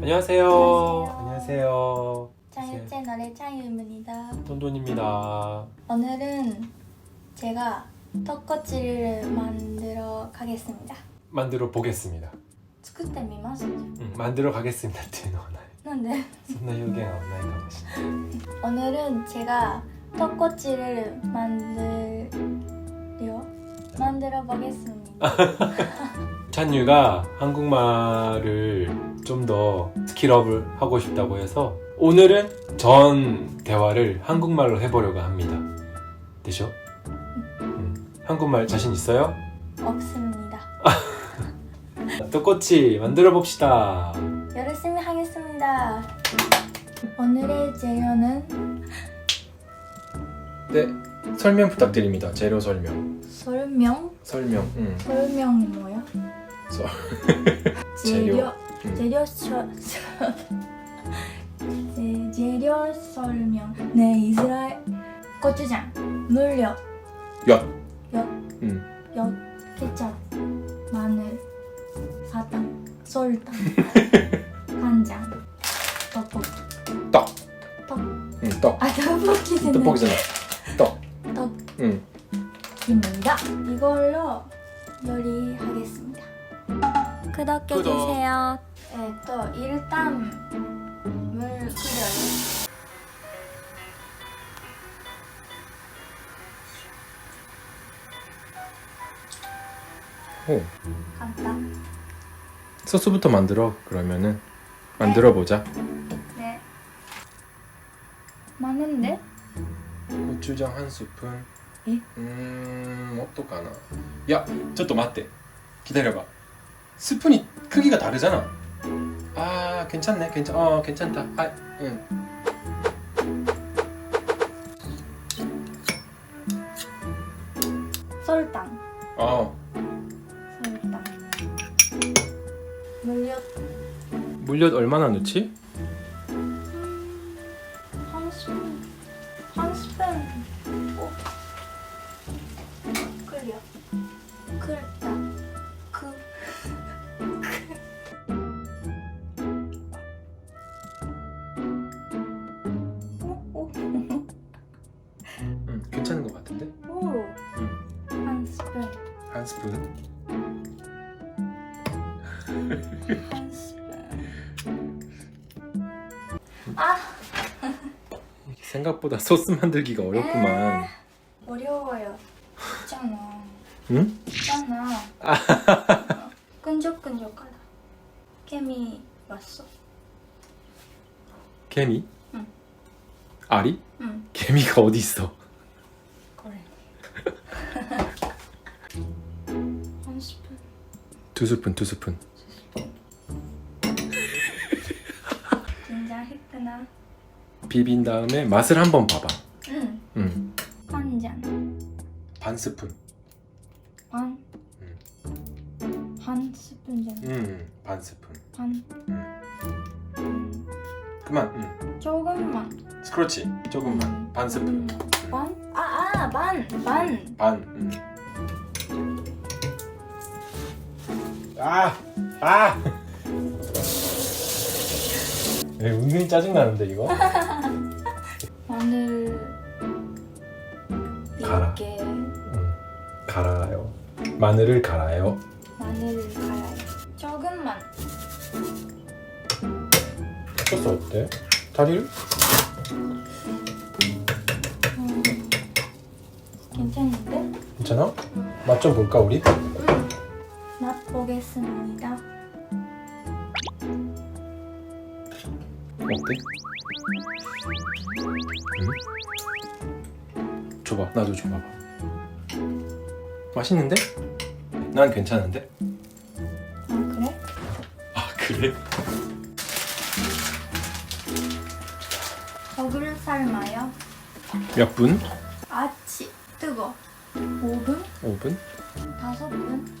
안녕하세요. 안녕하세요. 안녕하세요. 짱유 채널의 짱유입니다. 돈돈입니다. 오늘은 제가 떡꼬치를 만들어 가겠습니다. 만들어 보겠습니다. 作ってみます 음, 만들어 가겠습니다. っていうのはない。なんでそんな表現はないかもしれない。 오늘은 제가 떡꼬치를 만들려 만들어 보겠습니다. 찬유가 한국말을 좀 더 스킬업을 하고 싶다고 해서 오늘은 전 대화를 한국말로 해보려고 합니다. 되죠? 음, 한국말 자신 있어요? 없습니다. 떡꼬치 만들어 봅시다. 열심히 하겠습니다. 오늘의 재료는 네, 설명 부탁드립니다. 재료 설명. 설명 설명. 음. 설명이 뭐야? 서- 재료 음. 재료 서, 재- 재료 설명 네 이스라엘 고추장 물엿 엿. 엿, 음. 엿 케찹 마늘 사탕 설탕 간장 떡볶이 떡. 떡. 음, 떡. 아 떡볶이는 떡볶이잖아. 떡. 음. 떡입니다 이걸로 요리하겠습니다 구독해 구독. 주세요 네, 또 일단 물 끓여요 오. 간단 소스부터 만들어. 그러면은 만들어 보자. 네 많은데? 고추장 한 스푼. 에? 음, 어떡하나. 야, ちょっと待って. 기다려봐. 스푼이 크기가 다르잖아. 아, 괜찮네. 괜찮. 어, 괜찮다. 아, 응. 설탕 어, 설탕 물엿 물엿 얼마나 넣지? 아 생각보다 소스 만들기가 어렵구만. 어려워요 있잖아 응? 있잖아 끈적끈적하다 개미 왔어 개미? 응. 알이? 응 개미가 어디 있어? 두 스푼, 두 스푼. 긴장했구나 비빈 다음에 맛을 한번 봐봐. 응 응. 한 잔 반 스푼. 반? 반 스푼이잖아 응, 반 스푼. 반 응. 그만. 응. 조금만 그렇지. 조금만. 반 스푼. 반? 아, 아, 반! 반! 반. 응. 아, 아. 에, 은근히 짜증 나는데 이거. 마늘 갈아. 이렇게 응. 갈아요. 마늘을 갈아요. 마늘을 갈아요 조금만 소스 어때? 다리를? 음, 괜찮은데? 괜찮아? 맛 좀 볼까 우리? 보겠습니다 어때? 응? 줘봐, 나도 줘봐봐. 맛있는데? 난 괜찮은데? 아 그래? 아 그래? 어그를 삶아요 몇 분? 아치 뜨거 5분? 5분? 5분?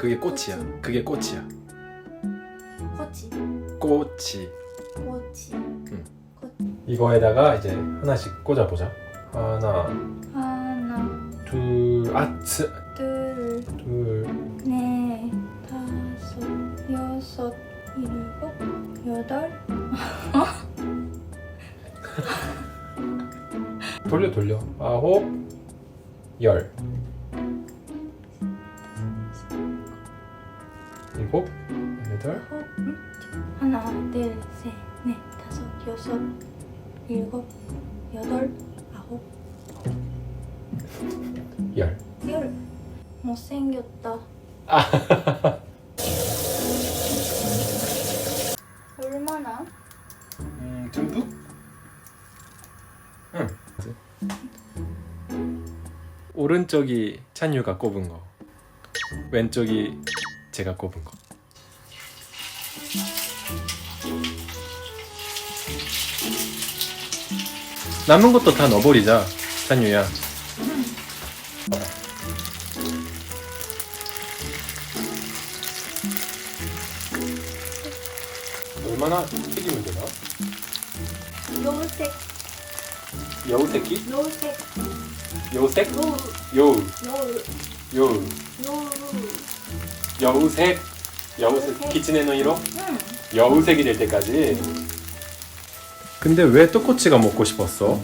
그게 꽃이야. 꽃이. 그게 꽃이야. 꽃이. 꽃이. 꽃이. 응. 꽃. 이거에다가 이제 하나씩 꽂아 보자. 하나, 하나, 둘, 아츠, 둘, 둘, 넷, 다섯, 여섯, 일곱, 여덟. 돌려 돌려. 아홉, 열. 여덟 어, 하나, 둘, 셋, 넷, 다섯, 여섯, 일곱, 여덟, 아홉, 열. 열. 못생겼다. 아. 얼마나? 음 듬뿍? 응. 오른쪽이 찬유가 꼽은 거. 왼쪽이 제가 꼽은 거. 남은 것도 다 넣어버리자, 찬유야. 얼마나 튀기면 되나? 노색 여우새끼? 노색 여우색? 노 여우, 노 여우, 노 여우색, 여우색, 여우색. 키친의 노이로 응 여우색이 될 때까지. 근데 왜 떡꼬치가 먹고 싶었어?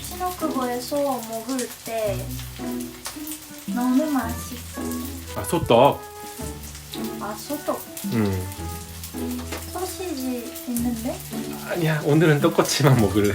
시노크고에서 먹을 때 너무 맛있어 아 소떡. 아 소떡 음. 소시지 있는데? 아니야 오늘은 떡꼬치만 먹을래.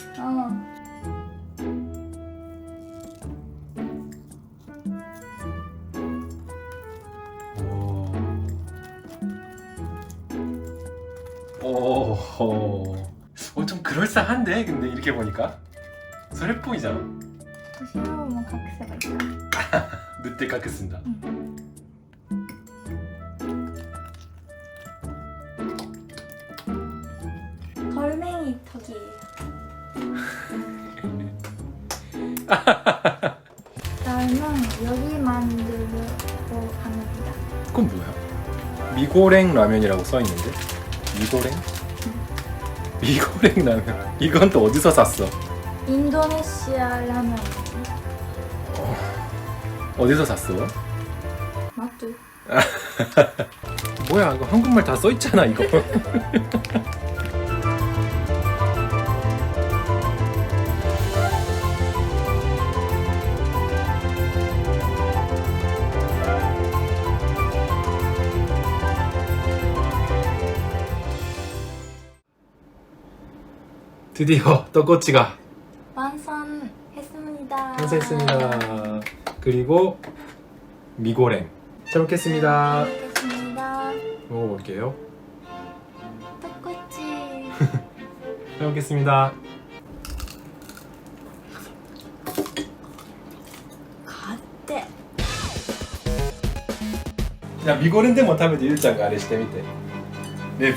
거니까 소해뽕이잖아 싫어하면 각색을 늦게 깎겠습니다 응. 돌멩이 토기 라면 여기 만들고 갑니다 그건 뭐야? 미고랭 라면이라고 써있는데? 미고랭? 미고랭 라면 이건 또 어디서 샀어? 인도네시아 라면 어디서 샀어? 마트. 뭐야 이거 한국말 다 써 있잖아 이거. 드디어 떡꼬치가 완성했습니다. 완성했습니다. 그리고 미고랭. 잘 먹겠습니다. 먹겠습니다. 먹어볼게요. 떡꼬치. 잘 먹겠습니다. 買って。 야 미고랭 데 못하면 일장 아래してみて 레뷰.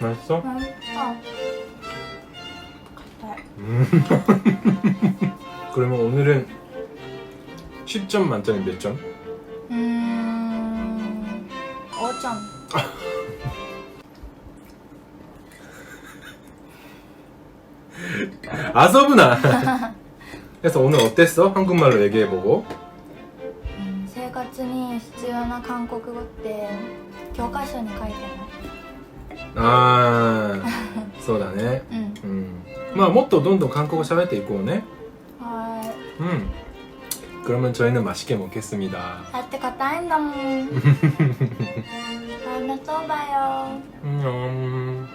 맛있어? 맛있어. 같아. 음. 그러면 오늘은 10점 만점에 몇 점? 음, 5점. 아서브나. 그래서 오늘 어땠어? 한국말로 얘기해보고. うん生活に必要な韓国語って教科書に書いて 아, そうだね.ない。うん。 음. まあもっとどんどん韓国語喋っていこうね. は 음. 그러면 저희는 맛있게 먹겠습니다. い。だって硬いんだもん。ダメそうだよ。 음.